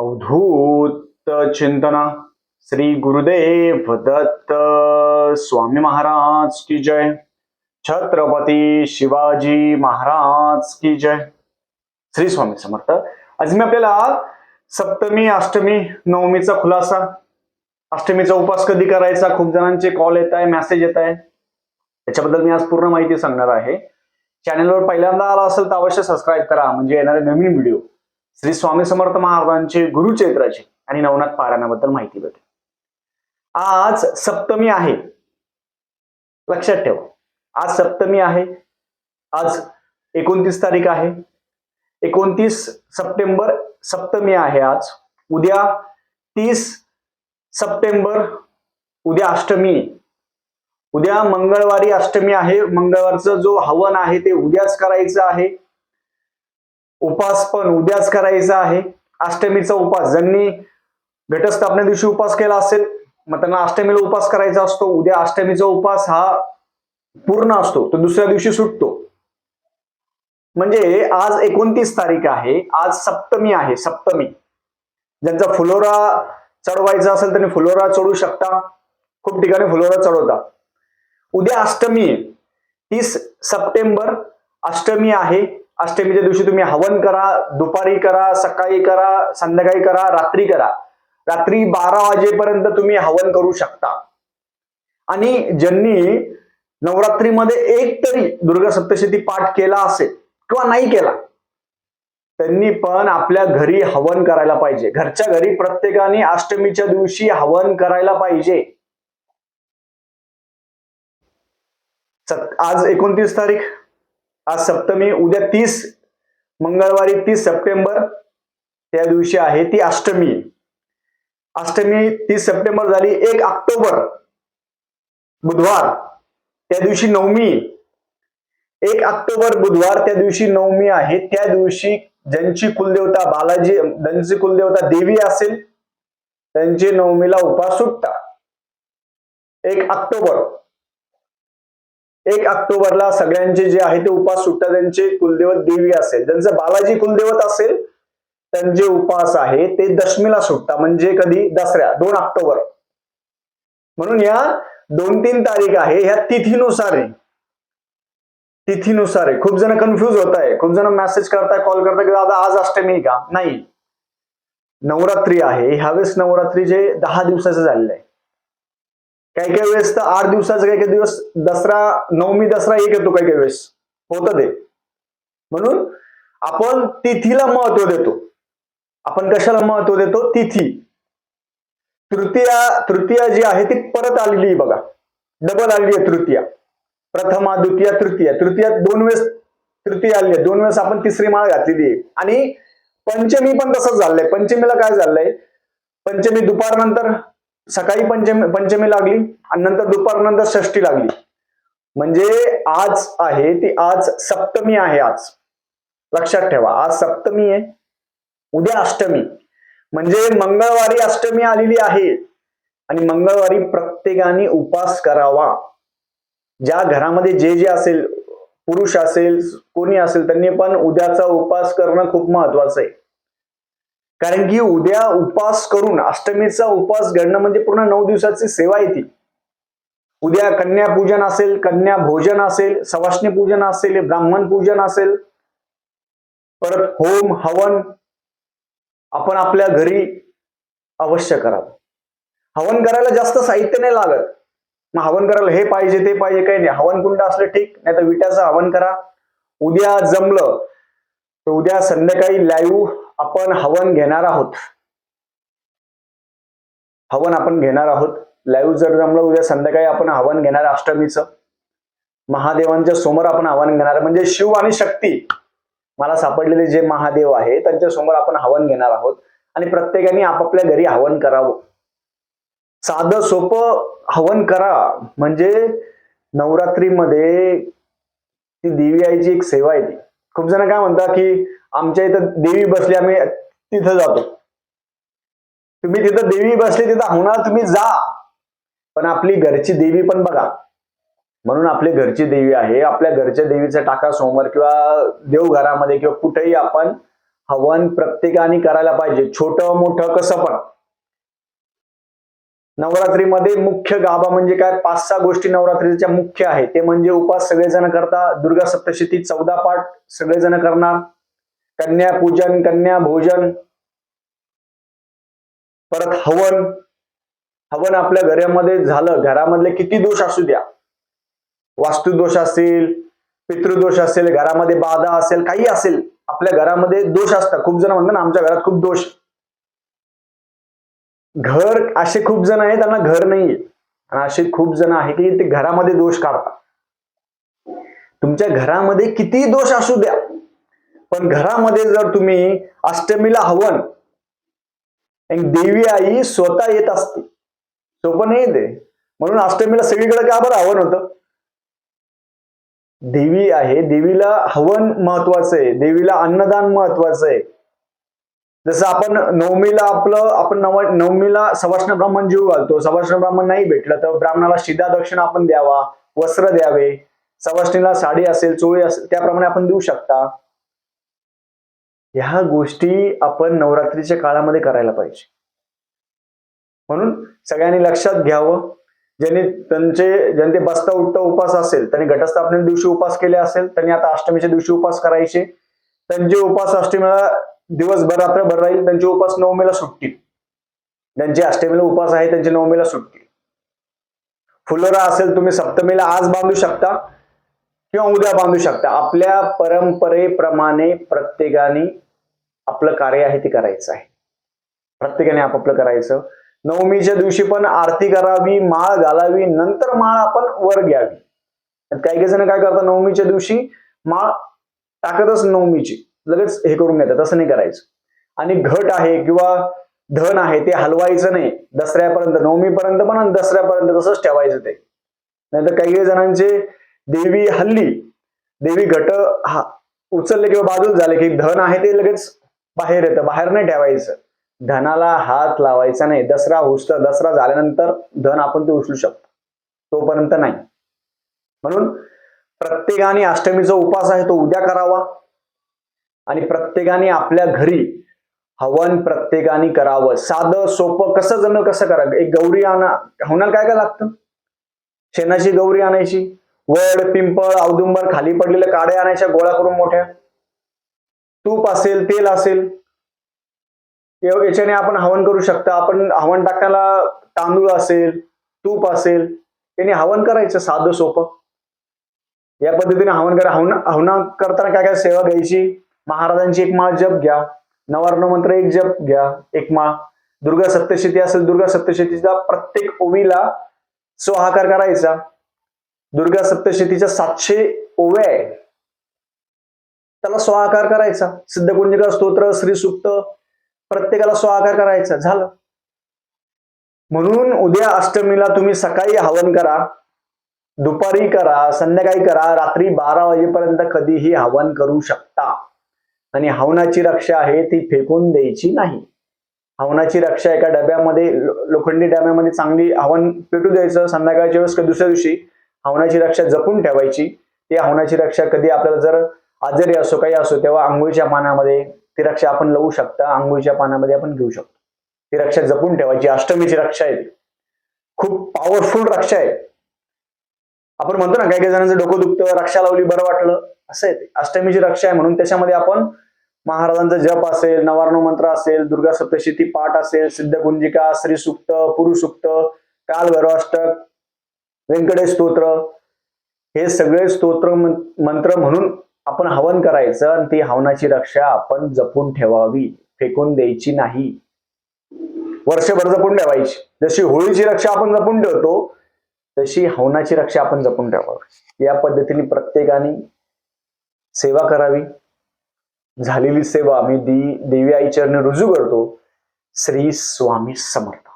अवधूत चिंतना श्री गुरुदेव दत्त स्वामी महाराज की जय। छत्रपती शिवाजी महाराज की जय। श्री स्वामी समर्थ। आज मी आपल्याला सप्तमी अष्टमी नवमीचा खुलासा अष्टमीचा उपास कधी करायचा खूप जणांचे कॉल येत आहे मेसेज येत आहे त्याच्याबद्दल मी आज पूर्ण माहिती सांगणार आहे. चॅनलवर पहिल्यांदा आला असेल तर अवश्य सबस्क्राईब करा म्हणजे येणारे नवीन व्हिडिओ श्री स्वामी समर्थ महाराजांचे गुरुचैत्राचे आणि नवनाथ पारायणाबद्दल माहिती भेटेल. आज सप्तमी आहे. लक्षात ठेवा. आज सप्तमी आहे. आज एकोणतीस तारीख आहे. एकोणतीस सप्टेंबर सप्तमी आहे आज. उद्या तीस सप्टेंबर उद्या अष्टमी. आहे. उद्या मंगळवारी अष्टमी आहे. मंगळवारचं जो हवन आहे ते उद्याच करायचं आहे. उपास पण उद्याच करायचा आहे. अष्टमीचा उपास ज्यांनी घटस्थापने दिवशी उपास केला असेल मग त्यांना अष्टमीला उपास करायचा असतो. उद्या अष्टमीचा उपास हा पूर्ण असतो तो दुसऱ्या दिवशी सुटतो. म्हणजे आज एकोणतीस तारीख आहे आज सप्तमी आहे सप्तमी. ज्यांचा फुलोरा चढवायचा असेल त्यांनी फुलोरा चढू शकता. खूप ठिकाणी फुलोरा चढवता. उद्या अष्टमी आहे तीस सप्टेंबर अष्टमी आहे. अष्टमीच्या दिवशी तुम्ही हवन करा दुपारी करा सकाळी करा संध्याकाळी करा रात्री करा. रात्री बारा वाजेपर्यंत तुम्ही हवन करू शकता. आणि ज्यांनी नवरात्रीमध्ये एक तरी दुर्गा सप्तशती पाठ केला असेल किंवा नाही केला त्यांनी पण आपल्या घरी हवन करायला पाहिजे. घरच्या घरी प्रत्येकाने अष्टमीच्या दिवशी हवन करायला पाहिजे. सत- आज एकोणतीस तारीख. आज सप्तमी उद्या तीस मंगळवारी तीस सप्टेंबर त्या दिवशी आहे ती अष्टमी. अष्टमी तीस सप्टेंबर झाली एक ऑक्टोबर बुधवार त्या दिवशी नवमी. एक ऑक्टोबर बुधवार त्या दिवशी नवमी आहे त्या दिवशी ज्यांची कुलदेवता बालाजी ज्यांची कुलदेवता देवी असेल त्यांची नवमीला उपास सुटता. एक ऑक्टोबर. एक ऑक्टोबरला सगळ्यांचे जे आहे ते उपास सुटतात त्यांचे कुलदेवत देवी असेल. त्यांचं बालाजी कुलदेवत असेल त्यांचे उपास आहे ते दशमीला सुटता म्हणजे कधी? दसऱ्या दोन ऑक्टोबर. म्हणून या दोन तीन तारीख आहे ह्या तिथीनुसार आहे. तिथीनुसार आहे. खूप जण कन्फ्युज होत आहे खूप जण मेसेज करताय कॉल करताय की दादा आज अष्टमी का? नाही. नवरात्री आहे. ह्यावेळेस नवरात्री जे दहा दिवसाचं झालेलं आहे. काही काही वेळेस तर आठ दिवसाचा काही काही दिवस दसरा नवमी दसरा एक येतो काही काही वेळेस. होतं ते. म्हणून आपण तिथीला महत्त्व देतो. आपण कशाला महत्त्व देतो? तिथी. तृतीया तृतीया जी आहे ती परत आलेली आहे बघा. डबल आलेली आहे तृतीया. प्रथमा द्वितीया तृतीया. तृतीया दोन वेळेस तृतीय आली आहे. दोन वेळेस आपण तिसरी माळ घातलेली आहे. आणि पंचमी पण तसंच झालंय पंचमीला काय झालंय पंचमी दुपारनंतर सकाळी पंचमी पंचमी लागली आणि नंतर दुपारनंतर षष्टी लागली. म्हणजे आज आहे ती आज सप्तमी आहे आज. लक्षात ठेवा आज सप्तमी आहे. उद्या अष्टमी. म्हणजे मंगळवारी अष्टमी आलेली आहे. आणि मंगळवारी प्रत्येकाने उपास करावा. ज्या घरामध्ये जे जे असेल पुरुष असेल कोणी असेल त्यांनी पण उद्याचा उपास करणं खूप महत्वाचं आहे. कारण की उद्या उपास करून अष्टमीचा उपास घडणं म्हणजे पूर्ण नऊ दिवसाची सेवा येते उद्या कन्या पूजन असेल कन्या भोजन असेल सवाष्णी पूजन असेल ब्राह्मण पूजन असेल परत होम हवन आपण आपल्या घरी अवश्य करावं. हवन करायला जास्त साहित्य नाही लागत. मग हवन करायला हे पाहिजे ते पाहिजे काही नाही. हवन कुंड असलं ठीक नाही तर विट्याचं हवन करा. उद्या जमलं तर उद्या संध्याकाळी लाईव्ह आपण हवन घेणार आहोत. हवन आपण घेणार आहोत. लाईव्ह जर जमलं उद्या संध्याकाळी आपण हवन घेणार अष्टमीचं. महादेवांच्या समोर आपण हवन घेणार म्हणजे शिव आणि शक्ती. मला सापडलेले जे महादेव आहे त्यांच्यासमोर आपण हवन घेणार आहोत. आणि प्रत्येकाने आपापल्या घरी हवन करावं. साधं सोपं हवन करा. म्हणजे नवरात्रीमध्ये ती देवी आईची एक सेवा आहे ती. खूप जण काय म्हणतात की आमच्या इथं देवी बसली आम्ही तिथं जातो. तुम्ही तिथं देवी बसली तिथं होणार तुम्ही जा. पण आपली घरची देवी पण बघा. म्हणून आपली घरची देवी आहे. आपल्या घरच्या देवीचा टाका समोर किंवा देवघरामध्ये किंवा कुठेही आपण हवन प्रत्येकाने करायला पाहिजे. छोटं मोठं कसं पण. नवरात्रीमध्ये मुख्य गाभा म्हणजे काय? पाच सहा गोष्टी नवरात्रीच्या मुख्य आहे ते म्हणजे उपास सगळेजण करता दुर्गा सप्तशती चौदा पाठ सगळेजण करणार. कन्या पूजन कन्या भोजन परत हवन. हवन आपल्या घरामध्ये झालं. घरामधले किती दोष असू द्या. वास्तुदोष असेल पितृदोष असेल घरामध्ये बाधा असेल काही असेल आपल्या घरामध्ये दोष असतात. खूप जण म्हणतात ना आमच्या घरात खूप दोष. घर असे खूप जण आहेत त्यांना घर नाहीये. आणि असे खूप जण आहे की ते घरामध्ये दोष काढतात. तुमच्या घरामध्ये किती दोष असू द्या पण घरामध्ये जर तुम्ही अष्टमीला हवन एक देवी आई स्वतः येत असते. सोपं नाही ते. म्हणून अष्टमीला सगळीकडे का बरं हवन होतं? देवी आहे देवीला हवन महत्वाचं आहे. देवीला अन्नदान महत्वाचं आहे. जसं आपण नवमीला आपलं आपण नव नवमीला सवाष्ण ब्राह्मण जीव घालतो. सवाष्ण ब्राह्मण नाही भेटलं तर ब्राह्मणाला शिदा दक्षिणा आपण द्यावा वस्त्र द्यावे. सवाष्णीला साडी असेल चोळी असेल त्याप्रमाणे आपण देऊ शकता. ह्या गोष्टी आपण नवरात्रीच्या काळामध्ये करायला पाहिजे. म्हणून सगळ्यांनी लक्षात घ्यावं. ज्यांनी त्यांचे ज्यांचे बसता उठता उपास असेल त्यांनी घटस्थापने दिवशी उपास केले असेल त्यांनी आता अष्टमीच्या दिवशी उपास करायचे. त्यांचे उपास अष्टमीला दिवसभर रात्रभर राहील त्यांचे उपास नवमीला सुटतील त्यांचे अष्टमीला उपास आहे त्यांचे नवमीला सुटतील फुलोरा असेल तुम्ही सप्तमीला आज बांधू शकता किंवा उद्या बांधू शकता. आपल्या परंपरेप्रमाणे प्रत्येकाने आपलं कार्य आहे ते करायचं आहे. प्रत्येकाने आपापलं करायचं. नवमीच्या दिवशी पण आरती करावी माळ घालावी नंतर माळ आपण वर घ्यावी. काही काही जण काय करतात नवमीच्या दिवशी माळ टाकतच नवमीची. लगेच हे करून घेतात तसं नाही करायचं. आणि घट आहे किंवा धन आहे ते हलवायचं नाही. दसऱ्यापर्यंत नवमीपर्यंत पण आणि दसऱ्यापर्यंत तसंच ठेवायचं ते. नाहीतर काही काही जणांचे देवी हल्ली देवी घट हा उचलले किंवा बाजूला झाले की धन आहे ते लगेच बाहेर येतं बाहेर नाही ठेवायचं. धनाला हात लावायचा नाही. दसरा उचल दसरा झाल्यानंतर धन आपण ते उचलू शकतो. तोपर्यंत नाही. म्हणून प्रत्येकाने अष्टमीचा उपास आहे तो उद्या करावा. आणि प्रत्येकाने आपल्या घरी हवन प्रत्येकाने करावं. साधं सोपं कसं जमलं कसं करावं? एक गौरी आणा. हवनाला काय काय लागतं? शेणाची गौरी आणायची. वड पिंपळ औदुंबर खाली पडलेल्या काड्या आणायच्या गोळा करून मोठ्या. तूप असेल तेल असेल. याच्याने आपण हवन करू शकता. आपण हवन टाकायला तांदूळ असेल तूप असेल याने हवन करायचं साधं सोपं. या पद्धतीने हवन करा. हवन हवना करताना काय काय सेवा घ्यायची? महाराजांची एक माळ जप घ्या. नवर्ण मंत्र एक जप घ्या. एक माळ. दुर्गा सप्तशती असेल दुर्गा सप्तशतीचा प्रत्येक ओवीला स्वहाकार करायचा. दुर्गा सप्तशतीच्या सातशे ओव्या आहे. त्याला स्वहाकार करायचा. सिद्धकुंजिका स्तोत्र श्री सुक्त प्रत्येकाला स्वहाकार करायचा. झालं. म्हणून उद्या अष्टमीला तुम्ही सकाळी हवन करा दुपारी करा संध्याकाळी करा रात्री बारा वाजेपर्यंत कधीही हवन करू शकता. आणि हवनाची रक्षा आहे ती फेकून द्यायची नाही. हवनाची रक्षा एका डब्यामध्ये लोखंडी डब्यामध्ये चांगली हवन पेटू द्यायचं. संध्याकाळच्या वेळेस दुसऱ्या दिवशी हवनाची रक्षा जपून ठेवायची. ती हवनाची रक्षा कधी आपल्याला जर आजारी असो काही असो तेव्हा आंघोळीच्या पानामध्ये ती रक्षा आपण लावू शकता. आंघोळीच्या पानामध्ये आपण घेऊ शकतो. ती रक्षा जपून ठेवायची. अष्टमीची रक्षा आहे खूप पॉवरफुल रक्षा आहे. आपण म्हणतो ना काही काही जणांचं डोकं दुखतं रक्षा लावली बरं वाटलं. असं आहे ते. अष्टमीची रक्षा आहे म्हणून त्याच्यामध्ये आपण महाराजांचा जप असेल नवार्ण मंत्र असेल दुर्गा सप्तशती पाठ असेल सिद्धपुंजिका श्रीसुक्त पुरुषुक्त काल भैरवाष्टक व्यंकटेश स्तोत्र हे सगळे स्तोत्र मंत्र म्हणून आपण हवन करायचं आणि ती हवनाची रक्षा आपण जपून ठेवावी फेकून द्यायची नाही. वर्षभर जपून ठेवायची. जशी होळीची रक्षा आपण जपून ठेवतो तशी हवनाची रक्षा आपण जपून ठेवावी. या पद्धतीने प्रत्येकाने सेवा करावी. झालेली सेवा मी दी देवी आई चरणी रुजू करतो. श्री स्वामी समर्थ.